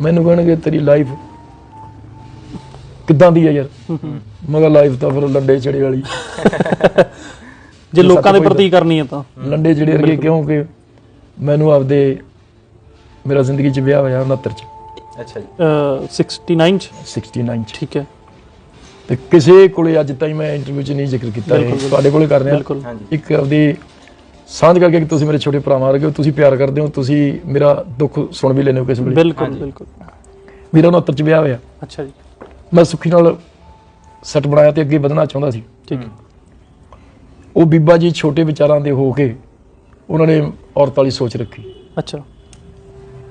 ਮੈਨੂੰ ਕਹਿਣਗੇ ਤੇਰੀ ਲਾਈਫ ਕਿੱਦਾਂ ਦੀ ਹੈ। ਯਾਰ ਮਗਰ ਲਾਈਫ ਤਾਂ ਫਿਰ ਲੰਡੇ ਚੜੇ ਵਾਲੀ। ਜੇ ਲੋਕਾਂ ਦੇ ਪ੍ਰਤੀ ਕਰਨੀ ਹੈ ਤਾਂ। ਲੰਡੇ ਚੜੇ ਵਰਗੇ ਕਿਉਂਕਿ ਮੈਨੂੰ ਆਪਦੇ ਮੇਰਾ ਜ਼ਿੰਦਗੀ 'ਚ ਵਿਆਹ ਹੋਇਆ 69 'ਚ। ਅੱਛਾ ਜੀ। ਅਹ 69 ਚ? 69 'ਚ। ਠੀਕ ਹੈ। ਤੇ ਕਿਸੇ ਕੋਲੇ ਅੱਜ ਤਾਈਂ ਮੈਂ ਇੰਟਰਵਿਊ 'ਚ ਨਹੀਂ ਜ਼ਿਕਰ ਕੀਤਾ। ਤੁਹਾਡੇ ਕੋਲੇ ਕਰ ਰਿਹਾ। ਇੱਕ ਆਪਦੀ ਸਾਂਝ ਕਰਕੇ ਕਿ ਤੁਸੀਂ ਮੇਰੇ ਛੋਟੇ ਭਰਾਵਾਂ ਵਰਗੇ ਹੋ ਤੁਸੀਂ ਪਿਆਰ ਕਰਦੇ ਹੋ ਤੁਸੀਂ ਮੇਰਾ ਦੁੱਖ ਸੁਣ ਵੀ ਲੈਂਦੇ ਹੋ ਕਿਸੇ ਵੇਲੇ। ਬਿਲਕੁਲ। ਬਿਲਕੁਲ। ਮੇਰਾ 69 'ਚ ਵਿਆਹ ਹੋਇਆ। ਅੱਛਾ ਜੀ। ਮੈਂ ਸੁਖੀ ਨਾਲ ਸੈੱਟ ਬਣਾਇਆ ਤੇ ਅੱਗੇ ਵਧਣਾ ਚਾਹੁੰਦਾ ਸੀ। ਠੀਕ। ਉਹ ਬੀਬਾ ਜੀ ਛੋਟੇ ਵਿਚਾਰਾਂ ਦੇ ਹੋ ਕੇ ਉਹਨਾਂ ਨੇ ਔਰਤ ਵਾਲੀ ਸੋਚ ਰੱਖੀ। ਅੱਛਾ।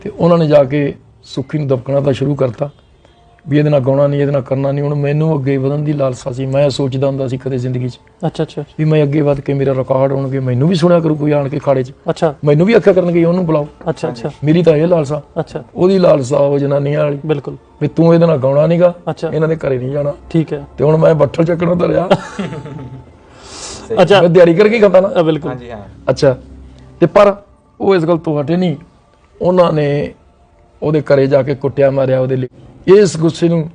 ਤੇ ਉਹਨਾਂ ਨੇ ਜਾ ਕੇ ਸੁਖੀ ਨੂੰ ਦਬਕਣਾ ਤਾਂ ਸ਼ੁਰੂ ਕਰਤਾ। ਵੀ ਇਹਦੇ ਨਾਲ ਗਾਉਣਾ ਨਹੀਂ ਇਹਦੇ ਨਾਲ ਕਰਨਾ ਨਹੀਂ। ਹੁਣ ਮੈਨੂੰ ਅੱਗੇ ਵਧਣ ਦੀ ਲਾਲਸਾ ਸੀ। ਮੈਂ ਸੋਚਦਾ ਹੁੰਦਾ ਸੀ ਕਦੇ ਜ਼ਿੰਦਗੀ 'ਚ ਅੱਛਾ ਅੱਛਾ। ਵੀ ਮੈਂ ਅੱਗੇ ਵਧ ਕੇ ਮੇਰਾ ਰਿਕਾਰਡ ਹੋਣਗੇ। ਮੈਨੂੰ ਵੀ ਸੁਣਿਆ ਕਰੂ ਕੋਈ ਆਣ ਕੇ ਖਾੜੇ 'ਚ। ਅੱਛਾ। ਮੈਨੂੰ ਵੀ ਆਖਿਆ ਕਰਨਗੇ ਉਹਨੂੰ ਬੁਲਾਓ। ਅੱਛਾ ਅੱਛਾ। ਮੇਰੀ ਤਾਂ ਇਹ ਲਾਲਸਾ। ਅੱਛਾ। ਉਹਦੀ ਲਾਲਸਾ ਉਹ ਜਨਾਨੀਆਂ ਵਾਲੀ। ਬਿਲਕੁਲ। ਵੀ ਤੂੰ ਇਹਦੇ ਨਾਲ ਗਾਉਣਾ ਨਹੀਂਗਾ ਅੱਛਾ। ਇਹਨਾਂ ਦੇ ਘਰੇ ਨਹੀਂ ਜਾਣਾ। ਠੀਕ ਹੈ। ਤੇ ਹੁਣ ਮੈਂ ਬੱਠਲ ਚੱਕਣੋਂ ਧਰਿਆ। ਅੱਛਾ। ਮੈਂ ਦਿਹਾੜੀ ਕਰਕੇ ਹੀ ਖਾਂਦਾ ਨਾ। ਬਿਲਕੁਲ। ਹਾਂਜੀ ਹਾਂ। ਅੱਛਾ। ਤੇ ਪਰ ਉਹ ਇਸ ਗੱਲ ਤੋਂ ਹਟੇ ਨਹੀਂ। ਉਹਨਾਂ ਨੇ ਉਹਦੇ ਘਰੇ ਜਾ ਕੇ ਕੁੱਟਿਆ ਮਾਰਿਆ ਉਹਦੇ ਲਈ। ਇਸ ਗੁੱਸੇ ਨੂੰ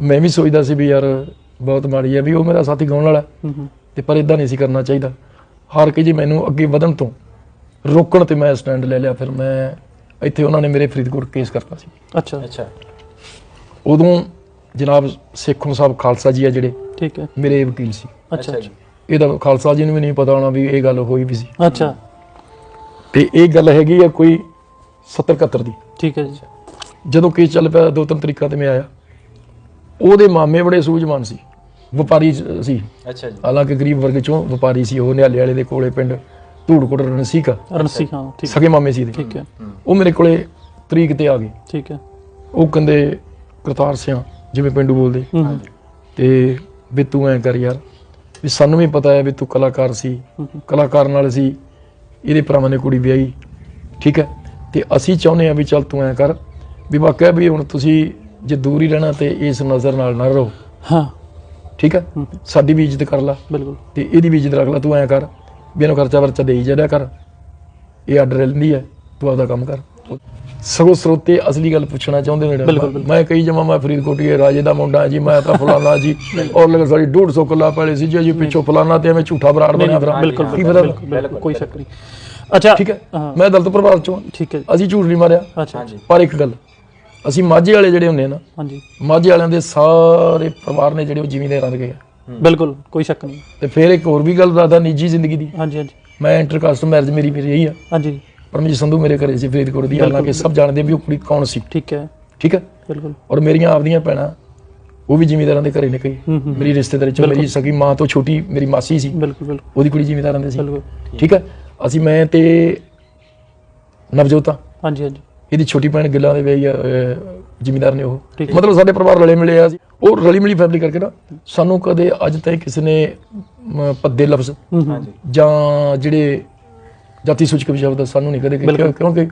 ਮੈਂ ਵੀ ਸੋਚਦਾ ਸੀ ਵੀ ਯਾਰ ਬਹੁਤ ਮਾੜੀ ਹੈ ਵੀ ਉਹ ਮੇਰਾ ਸਾਥੀ ਗਾਉਣ ਵਾਲਾ ਹੈ। ਹੂੰ ਹੂੰ। ਤੇ ਪਰ ਇਦਾਂ ਨਹੀਂ ਸੀ ਕਰਨਾ ਚਾਹੀਦਾ। ਹਾਰ ਕੇ ਜੀ ਮੈਨੂੰ ਅੱਗੇ ਵਧਣ ਤੋਂ ਰੋਕਣ ਤੇ ਮੈਂ ਸਟੈਂਡ ਲੈ ਲਿਆ ਫਿਰ ਮੈਂ ਇੱਥੇ ਉਹਨਾਂ ਨੇ ਮੇਰੇ ਫਰੀਦਕੋਟ ਕੇਸ ਕਰਤਾ ਸੀ। ਅੱਛਾ। ਅੱਛਾ। ਉਦੋਂ ਜਨਾਬ ਸੇਖੋਂ ਸਾਹਿਬ ਖਾਲਸਾ ਜੀ ਆ ਜਿਹੜੇ ਠੀਕ ਹੈ। ਮੇਰੇ ਵਕੀਲ ਸੀ। ਅੱਛਾ ਅੱਛਾ ਜੀ ਇਹਦਾ ਖਾਲਸਾ ਜੀ ਨੂੰ ਵੀ ਨਹੀਂ ਪਤਾ ਹੋਣਾ ਵੀ ਇਹ ਗੱਲ ਹੋਈ ਵੀ ਸੀ। ਅੱਛਾ। ਤੇ ਇਹ ਗੱਲ ਹੈਗੀ ਆ ਕੋਈ 70 71 ਦੀ। ਠੀਕ ਹੈ ਜੀ। ਜਦੋਂ ਕੇਸ ਚੱਲ ਪਿਆ ਦੋ ਤਿੰਨ ਤਰੀਕਾਂ ਤੇ ਮੈਂ ਆਇਆ। ਉਹਦੇ ਮਾਮੇ ਬੜੇ ਸੂਝਵਾਨ ਸੀ। ਵਪਾਰੀ ਸ- ਸੀ। ਅੱਛਾ ਜੀ। ਹਾਲਾਂਕਿ ਗਰੀਬ ਵਰਗ ਚੋਂ ਵਪਾਰੀ ਸੀ ਉਹ ਨਿਹਾਲੇ ਵਾਲੇ ਦੇ ਕੋਲੇ ਪਿੰਡ ਧੂੜਕੋਟ ਰਣਸੀਕਾ ਰਣਸੀ ਹਾਂ ਠੀਕ ਸਗੇ ਮਾਮੇ ਸੀ ਠੀਕ ਹੈ। ਉਹ ਮੇਰੇ ਕੋਲੇ ਤਰੀਕ ਤੇ ਆ ਗਏ। ਠੀਕ ਹੈ। ਉਹ ਕਹਿੰਦੇ ਕਰਤਾਰ ਸਿਆਂ ਜਿਵੇਂ ਪਿੰਡੂ ਬੋਲਦੇ। ਹੂੰ। ਹੂੰ ਤੇ ਵੀ ਤੂੰ ਐ ਕਰ ਯਾਰ ਵੀ ਸਾਨੂੰ ਵੀ ਪਤਾ ਹੈ ਵੀ ਤੂੰ ਕਲਾਕਾਰ ਸੀ। ਹੂੰ। ਕਲਾਕਾਰ ਨਾਲ ਸੀ ਇਹਦੇ ਭਰਾਵਾਂ ਨੇ ਕੁੜੀ ਵਿਆਹੀ। ਠੀਕ ਹੈ। ਤੇ ਅਸੀਂ ਚਾਹੁੰਦੇ ਆ ਵੀ ਚੱਲ ਤੂੰ ਐ ਕਰ ਵੀ ਵਾਕਿਆ ਵੀ ਹੁਣ ਤੁਸੀਂ ਜੇ ਦੂਰ ਹੀ ਰਹਿਣਾ ਤੇ ਇਸ ਨਜ਼ਰ ਨਾਲ ਨਾ ਰਹੋ। ਹਾਂ। ਠੀਕ ਹੈ ਹੂੰ, ਸਾਡੀ ਵੀ ਇੱਜ਼ਤ ਕਰ ਲੈ। ਬਿਲਕੁਲ। ਤੇ ਇਹਦੀ ਵੀ ਇੱਜ਼ਤ ਰੱਖ ਲੈ ਤੂੰ ਐ ਕਰ ਵੀ ਇਹਨੂੰ ਖਰਚਾ ਵਰਚਾ ਦੇਈ ਜਾਇਆ ਕਰ। ਇਹ ਆਰਡਰ ਲੈਂਦੀ ਹੈ ਤੂੰ ਆਪਦਾ ਕੰਮ ਕਰ। ਸਗੋਂ ਸਰੋਤੇ ਅਸਲੀ ਗੱਲ ਪੁੱਛਣਾ ਚਾਹੁੰਦੇ ਨੇ। ਮੈਂ ਕਹੀ ਜਮਾ ਮੈਂ ਫਰੀਦਕੋਟੀਏ ਰਾਜੇ ਦਾ ਮੁੰਡਾ ਜੀ ਮੈਂ ਤਾਂ ਫਲਾਣਾ ਜੀ। ਔਰ ਲਗਾ ਸਾਡੀ 150 ਕਿੱਲਾ ਪਹਿਲੇ ਸੀ ਜੀ ਪਿੱਛੋਂ ਫਲਾਣਾ ਤੇ ਐਵੇਂ ਝੂਠਾ ਬਰਾੜ ਬਣਿਆ ਫਿਰ। ਬਿਲਕੁਲ ਕੋਈ ਸ਼ੱਕ ਨਹੀਂ। ਅੱਛਾ ਠੀਕ ਹੈ? ਮੈਂ ਦਲਤ ਪਰਿਵਾਰ ਚੋਂ। ਠੀਕ ਹੈ। ਅਸੀਂ ਝੂਠ ਨਹੀਂ ਮਾਰਿਆ। ਅੱਛਾ। ਪਰ ਇੱਕ ਗੱਲ ਅਸੀਂ ਮਾਝੇ ਵਾਲੇ ਜਿਹੜੇ ਹੁੰਦੇ ਆ ਨਾ ਹਾਂਜੀ। ਮਾਝੇ ਵਾਲਿਆਂ ਦੇ ਸਾਰੇ ਪਰਿਵਾਰ ਨੇ ਜਿਹੜੇ ਉਹ ਜ਼ਿਮੀਂਦਾਰਾਂ ਦੇ ਆ। ਬਿਲਕੁਲ ਕੋਈ ਸ਼ੱਕ ਨਹੀਂ। ਤੇ ਫਿਰ ਇੱਕ ਹੋਰ ਵੀ ਗੱਲ ਦੱਸਦਾ ਨਿੱਜੀ ਜ਼ਿੰਦਗੀ ਦੀ। ਹਾਂਜੀ ਹਾਂਜੀ। ਮੈਂ ਇੰਟਰਕਾਸਟ ਮੈਰਿਜ ਮੇਰੀ ਮੇਰੀ ਇਹੀ ਆ। ਹਾਂਜੀ। ਪਰਮਜੀਤ ਸੰਧੂ ਮੇਰੇ ਘਰੇ ਸੀ ਫਰੀਦਕੋਟ ਦੀ ਹਾਲਾਂਕਿ ਸਭ ਜਾਣਦੇ ਵੀ ਉਹ ਕੁੜੀ ਕੌਣ ਸੀ। ਠੀਕ ਹੈ। ਠੀਕ ਹੈ? ਬਿਲਕੁਲ। ਔਰ ਮੇਰੀਆਂ ਆਪਦੀਆਂ ਭੈਣਾਂ ਉਹ ਵੀ ਜ਼ਿਮੀਂਦਾਰਾਂ ਦੇ ਘਰੇ ਨਿਕਲੀ। ਹੂੰ ਹੂੰ। ਮੇਰੀ ਰਿਸ਼ਤੇਦਾਰੀ ਚ ਮੇਰੀ ਸਗੀ ਮਾਂ ਤੋਂ ਛੋਟੀ ਮੇਰੀ ਮਾਸੀ ਸੀ। ਬਿਲਕੁਲ ਬਿਲਕੁਲ। ਉਹਦੀ ਕੁੜੀ ਜ਼ਿਮੀਂਦਾਰਾਂ ਦੇ ਸੀ। ਬਿਲਕੁਲ। ਠੀਕ ਹੈ? ਅਸੀਂ ਮੈਂ ਤੇ ਨਵਜੋਤਾ ਹਾਂਜੀ ਹਾਂਜੀ। ਇਹਦੀ ਛੋਟੀ ਭੈਣ ਗਿੱਲਾਂ ਦੇ ਵੇ ਜ਼ਿਮੀਂਦਾਰ ਨੇ ਉਹ। ਮਤਲਬ ਸਾਡੇ ਪਰਿਵਾਰ ਰਲੇ ਮਿਲੇ ਆ ਸੀ ਉਹ ਰਲੀ ਮਿਲੀ ਫੈਮਿਲੀ ਕਰਕੇ ਨਾ ਸਾਨੂੰ ਕਦੇ ਅੱਜ ਤਾਈਂ ਕਿਸੇ ਨੇ ਭੱਦੇ ਲਫ਼ਜ਼ ਜਾਂ ਜਿਹੜੇ ਜਾਤੀ ਸੂਚਕ ਸ਼ਬਦ ਸਾਨੂੰ ਨਹੀਂ ਕਦੇ ਕਿਹਾ ਕਿਉਂਕਿ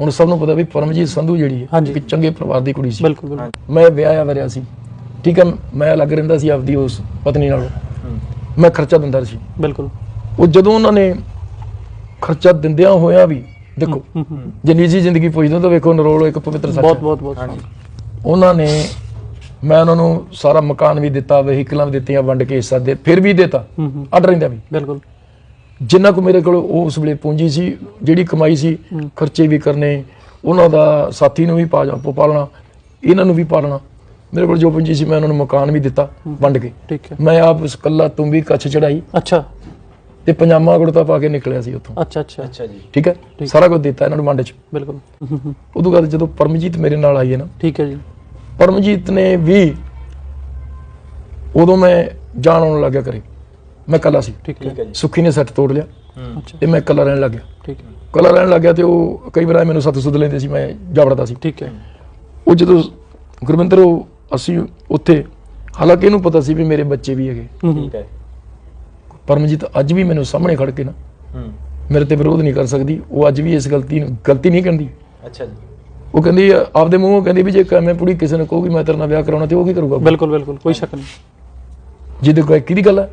ਹੁਣ ਸਭ ਨੂੰ ਪਤਾ ਵੀ ਪਰਮਜੀਤ ਸੰਧੂ ਜਿਹੜੀ ਹੈ। ਇੱਕ ਚੰਗੇ ਪਰਿਵਾਰ ਦੀ ਕੁੜੀ ਸੀ। ਬਿਲਕੁਲ ਬਿਲਕੁਲ। ਮੈਂ ਵਿਆਹਿਆ ਵਰਿਆ ਸੀ। ਠੀਕ ਹੈ ਮੈਂ ਅਲੱਗ ਰਹਿੰਦਾ ਸੀ ਆਪਦੀ ਉਸ ਪਤਨੀ ਨਾਲ। ਮੈਂ ਖਰਚਾ ਦਿੰਦਾ ਸੀ। ਬਿਲਕੁਲ। ਉਹ ਜਦੋਂ ਉਹਨਾਂ ਨੇ ਖਰਚਾ ਦਿੰਦਿਆਂ ਹੋਇਆ ਵੀ ਦੇਖੋ ਜੇ ਨਿੱਜੀ ਜ਼ਿੰਦਗੀ ਪੁੱਛਦੇ ਤਾਂ ਵੇਖੋ ਨਰੋਲ ਇੱਕ ਪਵਿੱਤਰ ਸੱਚ ਬਹੁਤ। ਬਹੁਤ ਬਹੁਤ ਉਹਨਾਂ ਨੇ ਮੈਂ ਉਹਨਾਂ ਨੂੰ ਸਾਰਾ ਮਕਾਨ ਵੀ ਦਿੱਤਾ ਵਹੀਕਲਾਂ ਵੀ ਦਿੱਤੀਆਂ ਵੰਡ ਕੇ ਹਿੱਸਾ ਦੇ ਫਿਰ ਵੀ ਦਿੱਤਾ। ਅੱਡ ਰਹਿੰਦਾ ਵੀ। ਬਿਲਕੁਲ। ਜਿੰਨਾ ਕੁ ਮੇਰੇ ਕੋਲ ਉਸ ਵੇਲੇ ਪੂੰਜੀ ਸੀ ਜਿਹੜੀ ਕਮਾਈ ਸੀ। ਖਰਚੇ ਵੀ ਕਰਨੇ ਉਹਨਾਂ ਦਾ ਸਾਥੀ ਨੂੰ ਵੀ ਪਾ ਜਾ ਪਾਲਣਾ ਇਹਨਾਂ ਨੂੰ ਵੀ ਪਾਲਣਾ। ਮੇਰੇ ਕੋਲ ਜੋ ਪੂੰਜੀ ਸੀ ਮੈਂ ਉਹਨਾਂ ਨੂੰ ਮਕਾਨ ਵੀ ਦਿੱਤਾ ਵੰਡ ਕੇ। ਠੀਕ ਹੈ। ਮੈਂ ਆਪ ਇਸ ਕੱਲਾ ਤੁਮ ਵੀ ਕੱਛ ਚੜਾਈ ਅੱਛਾ। ਤੇ ਪਜਾਮਾ ਕੁੜਤਾ ਪਾ ਕੇ ਨਿਕਲਿਆ ਸੀ ਉੱਥੋਂ। ਅੱਛਾ ਅੱਛਾ। ਅੱਛਾ ਜੀ। ਠੀਕ ਹੈ। ਸਾਰਾ ਕੁਝ ਦਿੱਤਾ ਇਹਨਾਂ ਨੂੰ ਵੰਡ ਚ। ਬਿਲਕੁਲ। ਉਦੋਂ ਬਾਅਦ ਜਦੋਂ ਪਰਮਜੀਤ ਮੇਰੇ ਨਾਲ ਆਈ ਹੈ ਨਾ। ਠੀਕ ਹੈ ਜੀ। ਪਰਮਜੀਤ ਨੇ ਵੀ ਉਦੋਂ ਮੈਂ ਜਾਣ ਆਉਣ ਲੱਗਿਆ ਕਰੇ ਮੈਂ ਕੱਲਾ ਸੀ। ਠੀਕ ਹੈ। ਜੀ। ਸੁੱਖੀ ਨੇ ਸੱਟ ਤੋੜ ਲਿਆ। ਤੇ ਮੈਂ ਕੱਲਾ ਰਹਿਣ ਲੱਗਿਆ। ਠੀਕ ਹੈ। ਕੱਲਾ ਰਹਿਣ ਲੱਗਿਆ ਤੇ ਉਹ ਕਈ ਵਾਰ ਮੈਨੂੰ ਸੱਤ ਸੁੱਧ ਲੈਂਦੇ ਸੀ ਮੈਂ ਜਾਵੜਦਾ ਸੀ। ਠੀਕ ਹੈ। ਉਹ ਜਦੋਂ ਗੁਰਵਿੰਦਰ ਉਹ ਅਸੀਂ ਉੱਥੇ ਹਾਲਾਂਕਿ ਇਹਨੂੰ ਪਤਾ ਸੀ ਵੀ ਮੇਰੇ ਬੱਚੇ ਵੀ ਹੈਗੇ। ਠੀਕ ਹੈ। ਪਰਮਜੀਤ ਅੱਜ ਵੀ ਮੈਨੂੰ ਸਾਹਮਣੇ ਖੜ ਕੇ ਨਾ ਹੂੰ। ਮੇਰੇ ਤੇ ਵਿਰੋਧ ਨਹੀਂ ਕਰ ਸਕਦੀ। ਉਹ ਅੱਜ ਵੀ ਇਸ ਗਲਤੀ ਨੂੰ ਗਲਤੀ ਨਹੀਂ ਕਹਿੰਦੀ। ਅੱਛਾ ਜੀ। ਉਹ ਕਹਿੰਦੀ ਆਪਦੇ ਮੂੰਹੋਂ ਕਹਿੰਦੀ ਵੀ ਜੇ ਮੈਂ ਪੂਰੀ ਕਿਸੇ ਨੇ ਕਹੂਗੀ ਮੈਂ ਤੇਰੇ ਨਾਲ ਵਿਆਹ ਕਰਾਉਣਾ ਤੇ ਉਹ ਕੀ ਕਰੂਗਾ? ਬਿਲਕੁਲ ਬਿਲਕੁਲ ਕੋਈ ਸ਼ੱਕ ਨਹੀਂ। ਜਿਹਦੇ ਗਾਇਕੀ ਦੀ ਗੱਲ ਹੈ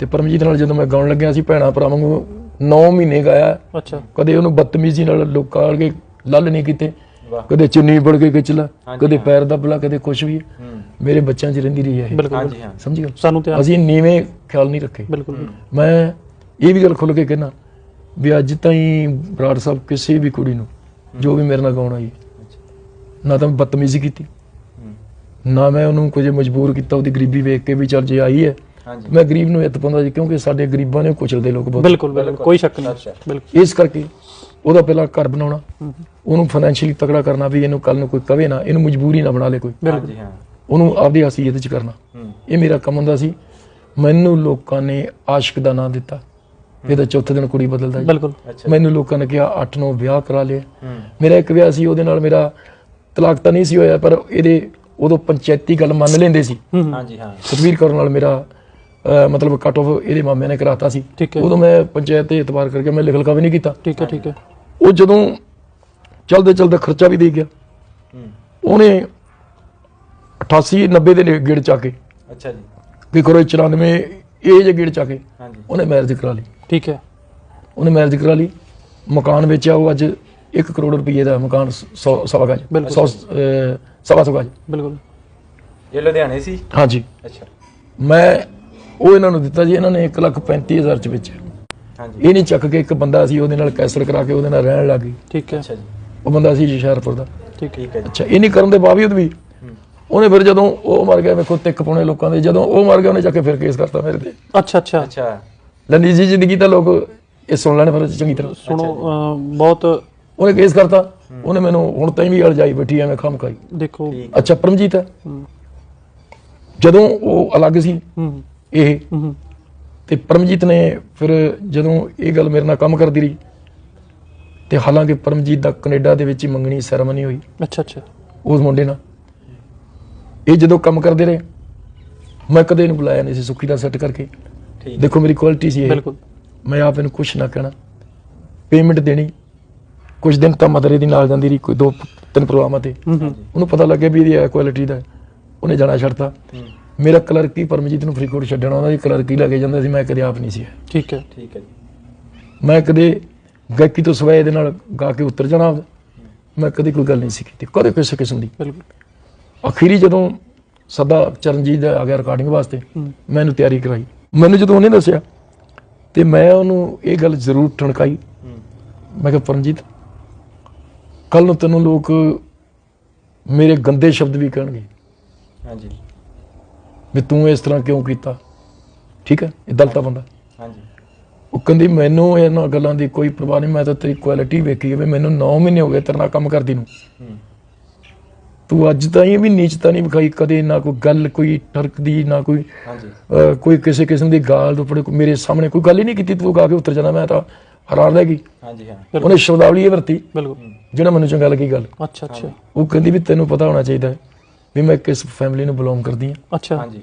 ਤੇ ਪਰਮਜੀਤ ਨਾਲ ਜਦੋਂ ਮੈਂ ਗਾਉਣ ਲੱਗਿਆ ਸੀ ਭੈਣਾ ਭਰਾ ਵਾਂਗੂ 9 ਮਹੀਨੇ ਗਾਇਆ। ਅੱਛਾ। ਕਦੇ ਉਹਨੂੰ ਬਦਤਮੀਜ਼ੀ ਨਾਲ ਲੋਕਾਂ ਅਗੇ ਲੱਲ ਨਹੀਂ ਕੀਤੇ। ਕਦੇ ਚੁੰਨੀ ਫੜ ਕੇ ਖਿੱਚ ਲਾ ਕਦੇ। ਪੈਰ ਦੱਬ ਲਾ ਕਦੇ ਕੁਛ ਵੀ। ਹੂੰ। ਮੇਰੇ ਬੱਚਿਆਂ 'ਚ ਰਹਿੰਦੀ ਰਹੀ ਹੈ ਇਹ। ਬਿਲਕੁਲ ਹਾਂਜੀ ਹਾਂ। ਸਮਝੀ ਗੱਲ? ਸਾਨੂੰ ਤੇ ਅਸੀਂ ਨੀਵੇਂ ਖਿਆਲ ਨਹੀਂ ਰੱਖੇ। ਬਿਲਕੁਲ ਮੈਂ ਇਹ ਵੀ ਗੱਲ ਖੁੱਲ ਕੇ ਕਹਿਣਾ ਵੀ ਅੱਜ ਤਾਈਂ ਬਰਾੜ ਸਾਹਿਬ ਕਿਸੇ ਵੀ ਕੁੜੀ ਨੂੰ ਜੋ ਵੀ ਮੇਰੇ ਨਾਲ ਗਾਉਣ ਆਈ ਨਾ ਤਾਂ ਮੈਂ ਬਦਤਮੀਜ਼ੀ ਕੀਤੀ। ਨਾ ਮੈਂ ਉਹਨੂੰ ਕੁਝ ਮਜਬੂਰ ਕੀਤਾ ਉਹਦੀ ਗਰੀਬੀ ਵੇਖ ਕੇ ਵੀ ਚੱਲ ਜੇ ਆਈ ਹੈ ਹਾਂਜੀ। ਮੈਂ ਗਰੀਬ ਨੂੰ ਇੱਤ ਪਾਉਂਦਾ ਜੀ ਕਿਉਂਕਿ ਸਾਡੇ ਗਰੀਬਾਂ ਨੇ ਕੁਚਲਦੇ ਲੋਕ ਬਹੁਤ। ਬਿਲਕੁਲ ਬਿਲਕੁਲ। ਕੋਈ ਸ਼ੱਕ ਨਹੀਂ। ਬਿਲਕੁਲ। ਇਸ ਕਰਕੇ ਉਹਦਾ ਪਹਿਲਾਂ ਘਰ ਬਣਾਉਣਾ ਉਹਨੂੰ ਫਾਈਨੈਂਸ਼ੀਅਲੀ ਤਕੜਾ ਕਰਨਾ ਵੀ ਇਹਨੂੰ ਕੱਲ ਨੂੰ ਕੋਈ ਕਵੇ ਨਾ ਇਹਨੂੰ ਮਜਬੂਰੀ ਨਾ ਬਣਾ ਲੇ ਕੋਈ। ਹਾਂਜੀ ਹਾਂ। ਉਹਨੂੰ ਆਪਦੀ ਹਸੀਅਤ 'ਚ ਕਰਨਾ। ਇਹ ਮੇਰਾ ਕੰਮ ਹੁੰਦਾ ਸੀ। ਮੈਨੂੰ ਲੋਕਾਂ ਨੇ ਆਸ਼ਿਕ ਦਾ ਨਾਂ ਦਿੱਤਾ। ਇਹਦਾ ਚੌਥੇ ਦਿਨ ਕੁੜੀ ਬਦਲਦਾ ਜੀ। ਬਿਲਕੁਲ। ਮੈਨੂੰ ਲੋਕਾਂ ਨੇ ਕਿਹਾ 8-9 ਵਿਆਹ ਕਰਾ ਲਏ ਮੇਰਾ ਇੱਕ ਵਿਆਹ ਸੀ ਉਹਦੇ ਨਾਲ ਮੇਰਾ ਤਲਾਕ ਤਾਂ ਨਹੀਂ ਸੀ ਹੋਇਆ ਪਰ ਇਹਦੇ ਉਦੋਂ ਪੰਚਾਇਤੀ ਗੱਲ ਮੰਨ ਲੈਂਦੇ ਸੀ। ਹਾਂਜੀ ਹਾਂ। ਸਤਵੀਰ ਕੌਰ ਨਾਲ ਮੇਰਾ ਮਤਲਬ ਕੱਟ ਆਫ ਇਹਦੇ ਮਾਮੇ ਨੇ ਕਰਾਤਾ ਸੀ। ਠੀਕ ਹੈ। ਉਦੋਂ ਮੈਂ ਪੰਚਾਇਤ ਤੇ ਇਤਬਾਰ ਕਰਕੇ ਮੈਂ ਲਿਖ ਲਿਖਾ ਵੀ ਨਹੀਂ ਕੀਤਾ। ਠੀਕ ਹੈ ਠੀਕ ਹੈ। ਉਹ ਜਦੋਂ ਚਲਦੇ ਚਲਦੇ ਖਰਚਾ ਵੀ ਦੇ ਗਿਆ। ਉਹਨੇ 88 90 ਦੇ ਨੇ ਗੇੜ ਚਾ ਕੇ। ਅੱਛਾ ਜੀ। ਕਿ ਕਰੋ 94 ਇਹ ਜੇ ਗੇੜ ਚਾ ਕੇ। ਹਾਂਜੀ। ਉਹਨੇ ਮੈਰਿਜ ਕਰਾ ਲਈ। ਠੀਕ ਹੈ। ਉਹਨੇ ਮੈਰਿਜ ਕਰਾ ਲਈ। ਮਕਾਨ ਵੇਚਿਆ ਉਹ ਅੱਜ 1 ਕਰੋੜ ਰੁਪਏ ਦਾ ਮਕਾਨ 100 ਸਵਾ ਗਜ ਬਿਲਕੁਲ। 100 ਸਵਾ ਸੌ ਗਜ ਬਿਲਕੁਲ। ਇਹ ਲੁਧਿਆਣੇ ਸੀ? ਹਾਂਜੀ। ਅੱਛਾ। ਮੈਂ ਉਹ ਇਹਨਾਂ ਨੂੰ ਦਿੱਤਾ ਜੀ ਇਹਨਾਂ ਨੇ 1 ਲੱਖ 35000 ਚ ਵੇਚਿਆ। ਹਾਂਜੀ। ਇਹ ਨਹੀਂ ਚੱਕ ਕੇ ਇੱਕ ਬੰਦਾ ਸੀ ਉਹਦੇ ਨਾਲ ਕੈਸਲ ਕਰਾ ਕੇ ਉਹਦੇ ਨਾਲ ਰਹਿਣ ਲੱਗ ਗਈ। ਠੀਕ ਹੈ। ਅੱਛਾ ਜੀ। ਉਹ ਬੰਦਾ ਸੀ ਹੁਸ਼ਿਆਰਪੁਰ ਦਾ। ਠੀਕ ਹੈ। ਠੀਕ ਹੈ ਜੀ। ਅੱਛਾ ਇਹ ਨਹੀਂ ਕਰਨ ਦੇ ਬਾਵਜੂਦ ਵੀ ਉਹਨੇ ਫਿਰ ਜਦੋਂ ਉਹ ਮਰ ਗਿਆ ਵੇਖੋ ਤਿੱਕ ਪਾਉਣੇ ਲੋਕਾਂ ਦੇ ਜਦੋਂ ਉਹ ਮਰ ਗਿਆ ਉਹਨੇ ਚੱਕ ਕੇ ਫਿਰ ਕੇਸ ਕਰਤਾ ਮੇਰੇ ਤੇ। ਅੱਛਾ ਅੱਛਾ। ਅੱਛਾ। ਲੰਡੀ ਜੀ ਜ਼ਿੰਦਗੀ ਤਾਂ ਲੋਕ ਇਹ ਸੁਣ ਲੈਣ ਫਿਰ ਚੰਗੀ ਤਰ੍ਹਾਂ। ਸੁਣੋ ਅਹ, ਬਹੁਤ ਉਹਨੇ ਕੇਸ ਕਰਤਾ। ਉਹਨੇ ਮੈਨੂੰ ਹੁਣ ਤਾਈਂ ਵੀ ਅਲਜਾਈ ਬੈਠੀ ਐਵੇਂ ਖਮ ਖਾਈ। ਦੇਖੋ। ਠੀਕ। ਅੱਛਾ ਪਰਮਜੀਤ ਹੈ। ਹੂੰ। ਜਦੋਂ ਉਹ ਅਲੱਗ ਸੀ ਹੂੰ। ਇਹ। ਹੂੰ। ਤੇ ਪਰਮਜੀਤ ਨੇ ਫਿਰ ਜਦੋਂ ਇਹ ਗੱਲ ਮੇਰੇ ਨਾਲ ਕੰਮ ਕਰਦੀ ਰਹੀ ਤੇ ਹਾਲਾਂਕਿ ਪਰਮਜੀਤ ਦਾ ਕੈਨੇਡਾ ਦੇ ਵਿੱਚ ਹੀ ਮੰਗਣੀ ਸੈਰਮਨੀ ਹੋਈ। ਅੱਛਾ ਅੱਛਾ। ਉਸ ਮੁੰਡੇ ਨਾਲ। ਇਹ ਜਦੋਂ ਕੰਮ ਕਰਦੇ ਰਹੇ ਮੈਂ ਕਦੇ ਇਹਨੂੰ ਬੁਲਾਇਆ ਨਹੀਂ ਸੀ ਸੁੱਖੀ ਦਾ ਸੈੱਟ ਕਰਕੇ। ਠੀਕ ਦੇਖੋ ਮੇਰੀ ਕੁਆਲਿਟੀ ਸੀ ਇਹ। ਬਿਲਕੁਲ। ਮੈਂ ਆਪ ਇਹਨੂੰ ਕੁਛ ਨਾ ਕਹਿਣਾ। ਪੇਮੈਂਟ ਦੇਣੀ। ਕੁਝ ਦਿਨ ਤਾਂ ਮਦਰ ਇਹਦੀ ਨਾਲ ਜਾਂਦੀ ਰਹੀ ਕੋਈ ਦੋ ਤਿੰਨ ਪ੍ਰੋਗਰਾਮਾਂ ਤੇ। ਹੂੰ ਹੂੰ। ਉਹਨੂੰ ਪਤਾ ਲੱਗਿਆ ਵੀ ਇਹਦੀ ਇਹ ਕੁਆਲਿਟੀ ਦਾ ਹੈ। ਉਹਨੇ ਜਾਣਾ ਛੱਡਤਾ। ਮੇਰਾ ਕਲਰਕ ਹੀ ਪਰਮਜੀਤ ਨੂੰ ਫਰੀਦਕੋਟ ਛੱਡਣਾ ਉਹਨਾਂ ਦੀ ਕਲਰਕ ਹੀ ਲੱਗੇ ਜਾਂਦਾ ਸੀ ਮੈਂ ਕਦੇ ਆਪ ਨਹੀਂ ਸੀ ਠੀਕ ਹੈ। ਠੀਕ ਹੈ ਜੀ। ਮੈਂ ਕਦੇ ਗਾਇਕੀ ਤੋਂ ਸਵਾਏ ਇਹਦੇ ਨਾਲ ਗਾ ਕੇ ਉਤਰ ਜਾਣਾ। ਮੈਂ ਕਦੇ ਕੋਈ ਗੱਲ ਨਹੀਂ ਸੀ ਕੀਤੀ ਕਦੇ ਕਿਸੇ ਕਿਸਮ ਦੀ। ਬਿਲਕੁਲ। ਅਖੀਰੀ ਜਦੋਂ ਸਦਾ ਚਰਨਜੀਤ ਦਾ ਆ ਗਿਆ ਰਿਕਾਰਡਿੰਗ ਵਾਸਤੇ ਮੈਨੂੰ ਤਿਆਰੀ ਕਰਾਈ। ਮੈਨੂੰ ਜਦੋਂ ਉਹਨੇ ਦੱਸਿਆ ਤੇ ਮੈਂ ਉਹਨੂੰ ਇਹ ਗੱਲ ਜ਼ਰੂਰ ਠਣਕਾਈ। ਮੈਂ ਕਿਹਾ ਪਰਮਜੀਤ ਕੱਲ ਨੂੰ ਤੈਨੂੰ ਲੋਕ ਮੇਰੇ ਗੰਦੇ ਸ਼ਬਦ ਵੀ ਕਹਿਣਗੇ। ਹਾਂਜੀ। ਵੀ ਤੂੰ ਇਸ ਤਰ੍ਹਾਂ ਕਿਉਂ ਕੀਤਾ? ਠੀਕ ਹੈ? ਇਹ ਦਲਤਾ ਬੰਦਾ। ਹਾਂਜੀ। ਉਹ ਕਹਿੰਦੀ ਮੈਨੂੰ ਇਹਨਾਂ ਗੱਲਾਂ ਦੀ ਕੋਈ ਪਰਵਾਹ ਨਹੀਂ ਮੈਂ ਤਾਂ ਤੇਰੀ ਕੁਆਲਿਟੀ ਵੇਖੀ ਹੈ ਵੀ ਮੈਨੂੰ 9 ਮਹੀਨੇ ਹੋ ਗਏ ਤੇਰੇ ਨਾਲ ਕੰਮ ਕਰਦੀ ਨੂੰ। ਹੂੰ। ਤੂੰ ਅੱਜ ਤਾਈਂ ਵੀ ਨੀਚਤਾ ਨਹੀਂ ਵਿਖਾਈ ਕਦੇ ਨਾ ਕੋਈ ਗੱਲ ਕੋਈ ਟਰਕਦੀ ਨਾ ਕੋਈ ਹਾਂਜੀ। ਕੋਈ ਕਿਸੇ ਕਿਸਮ ਦੀ ਗਾਲ ਦੁਪੜੇ ਮੇਰੇ ਸਾਹਮਣੇ ਕੋਈ ਗੱਲ ਹੀ ਨਹੀਂ ਕੀਤੀ ਤੂੰ ਗਾ ਕੇ ਉੱਤਰ ਜਾਣਾ ਮੈਂ ਤਾਂ ਹੈਰਾਨ ਰਹਿ ਗਈ। ਹਾਂਜੀ ਹਾਂ। ਉਹਨੇ ਸ਼ਬਦਾਵਲੀ ਇਹ ਵਰਤੀ। ਬਿਲਕੁਲ। ਜਿਹੜਾ ਮੈਨੂੰ ਚੰਗਾ ਲੱਗੀ ਗੱਲ। ਅੱਛਾ ਅੱਛਾ। ਉਹ ਕਹਿੰਦੀ ਵੀ ਤੈਨੂੰ ਪਤਾ ਹੋਣਾ ਚਾਹੀਦਾ ਹੈ ਵੀ ਮੈਂ ਕਿਸ ਫੈਮਿਲੀ ਨੂੰ ਬਿਲੋਂਗ ਕਰਦੀ ਹਾਂ। ਅੱਛਾ। ਹਾਂਜੀ।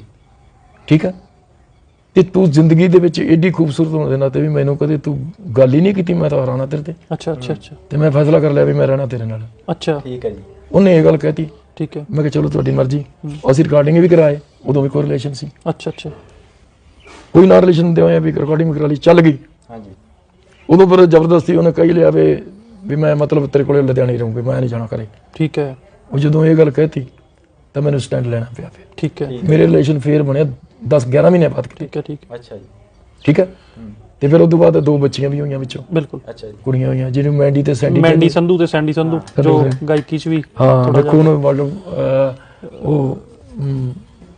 ਠੀਕ ਹੈ? ਤੇ ਤੂੰ ਜ਼ਿੰਦਗੀ ਦੇ ਵਿੱਚ ਏਡੀ ਖੂਬਸੂਰਤ ਹੋਣ ਦੇ ਨਾਤੇ ਵੀ ਮੈਨੂੰ ਕਦੇ ਤੂੰ ਗੱਲ ਹੀ ਨਹੀਂ ਕੀਤੀ ਮੈਂ ਤਾਂ ਹੈਰਾਨਾ ਤੇਰੇ ਤੇ। ਅੱਛਾ ਅੱਛਾ ਅੱਛਾ। ਤੇ ਮੈਂ ਫੈਸਲਾ ਕਰ ਲਿਆ ਵੀ ਮੈਂ ਰਹਿਣਾ ਤੇਰੇ ਨਾਲ। ਅੱਛਾ। ਠੀਕ ਹੈ ਜੀ। ਉਹਨੇ ਇਹ ਗੱਲ ਕਹਿਤੀ। ਠੀਕ ਹੈ। ਮੈਂ ਕਿਹਾ ਚਲੋ ਤੁਹਾਡੀ ਮਰਜ਼ੀ। ਅਸੀਂ ਰਿਕਾਰਡਿੰਗ ਵੀ ਕਰਾਏ ਉਦੋਂ ਵੀ ਕੋਈ ਰਿਲੇਸ਼ਨ ਸੀ। ਅੱਛਾ ਅੱਛਾ। ਕੋਈ ਨਾ ਰਿਲੇਸ਼ਨ ਦੇ ਹੋਇਆ ਵੀ ਰਿਕਾਰਡਿੰਗ ਕਰਾ ਲਈ ਚੱਲ ਗਈ। ਹਾਂਜੀ। ਉਦੋਂ ਫਿਰ ਜ਼ਬਰਦਸਤੀ ਉਹਨੇ ਕਹੀ ਲਿਆ ਵੀ ਵੀ ਮੈਂ ਮਤਲਬ ਤੇਰੇ ਕੋਲੇ ਲੁਧਿਆਣੇ ਰਹੂੰਗੀ ਮੈਂ ਨਹੀਂ ਜਾਣਾ ਕਰੇ ਠੀਕ ਹੈ। ਉਹ ਜਦੋਂ ਇਹ ਗੱਲ ਕਹਿਤੀ ਤਾਂ ਮੈਨੂੰ ਸਟੈਂਡ ਲੈਣਾ ਪਿਆ ਫਿਰ। ਠੀਕ ਹੈ। ਮੇਰੇ ਰਿਲੇਸ਼ਨ ਫੇਰ ਬਣਿਆ 10 11 ਮਹੀਨੇ ਬਾਅਦ। ਠੀਕ ਹੈ ਠੀਕ ਹੈ। ਅੱਛਾ ਜੀ। ਠੀਕ ਹੈ? ਹੂੰ। ਤੇ ਫਿਰ ਉਸ ਤੋਂ ਬਾਅਦ ਦੋ ਬੱਚੀਆਂ ਵੀ ਹੋਈਆਂ ਵਿੱਚੋਂ। ਬਿਲਕੁਲ। ਅੱਛਾ ਜੀ। ਕੁੜੀਆਂ ਹੋਈਆਂ ਜਿਹਨੂੰ ਮੈਂਡੀ ਤੇ ਸੈਂਡੀ ਮੈਂਡੀ। ਸੰਧੂ ਤੇ ਸੈਂਡੀ ਸੰਧੂ। ਜੋ ਗਾਇਕੀ ਚ ਵੀ ਹਾਂ ਦੇਖੋ ਉਹਨੂੰ ਵਰਲਡ ਉਹ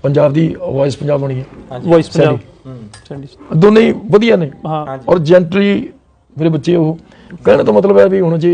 ਪੰਜਾਬ ਦੀ ਵੌਇਸ ਪੰਜਾਬ ਬਣੀ ਹੈ। ਵੌਇਸ ਪੰਜਾਬ। ਹੂੰ ਸੈਂਡੀ ਦੋਨੇ ਵਧੀਆ ਨੇ। ਹਾਂ। ਔਰ ਜੈਂਟਲੀ ਮੇਰੇ ਬੱਚੇ ਉਹ। ਕਹਿਣ ਤੋਂ ਮਤਲਬ ਹੈ ਵੀ ਹੁਣ ਜੇ